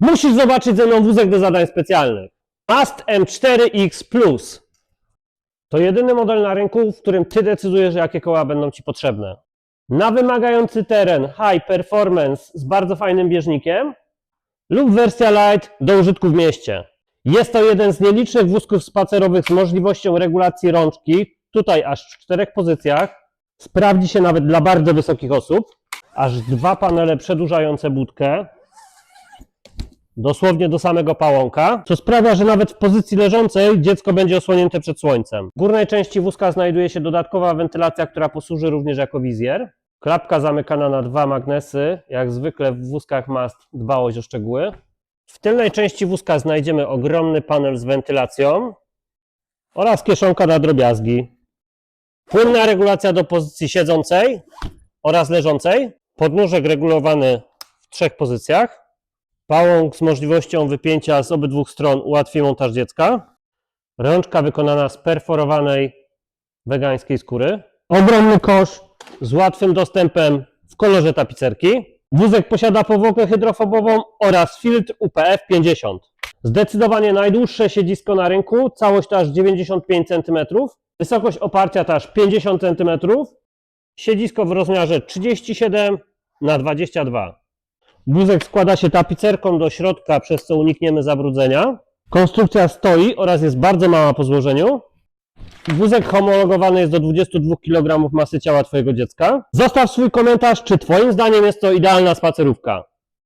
Musisz zobaczyć ze mną wózek do zadań specjalnych. Mast M4X Plus. To jedyny model na rynku, w którym ty decydujesz, jakie koła będą ci potrzebne. Na wymagający teren, high performance z bardzo fajnym bieżnikiem lub wersja light do użytku w mieście. Jest to jeden z nielicznych wózków spacerowych z możliwością regulacji rączki, tutaj aż w czterech pozycjach. Sprawdzi się nawet dla bardzo wysokich osób. Aż dwa panele przedłużające budkę, dosłownie do samego pałąka, co sprawia, że nawet w pozycji leżącej dziecko będzie osłonięte przed słońcem. W górnej części wózka znajduje się dodatkowa wentylacja, która posłuży również jako wizjer. Klapka zamykana na dwa magnesy, jak zwykle w wózkach mast dbałość o szczegóły. W tylnej części wózka znajdziemy ogromny panel z wentylacją oraz kieszonka na drobiazgi. Płynna regulacja do pozycji siedzącej oraz leżącej. Podnóżek regulowany w trzech pozycjach. Pałąk z możliwością wypięcia z obydwu stron ułatwi montaż dziecka. Rączka wykonana z perforowanej wegańskiej skóry. Ogromny kosz z łatwym dostępem w kolorze tapicerki. Wózek posiada powłokę hydrofobową oraz filtr UPF 50. Zdecydowanie najdłuższe siedzisko na rynku, całość to aż 95 cm, wysokość oparcia to aż 50 cm, siedzisko w rozmiarze 37 na 22. Wózek składa się tapicerką do środka, przez co unikniemy zabrudzenia. Konstrukcja stoi oraz jest bardzo mała po złożeniu. Wózek homologowany jest do 22 kg masy ciała Twojego dziecka. Zostaw swój komentarz, czy Twoim zdaniem jest to idealna spacerówka.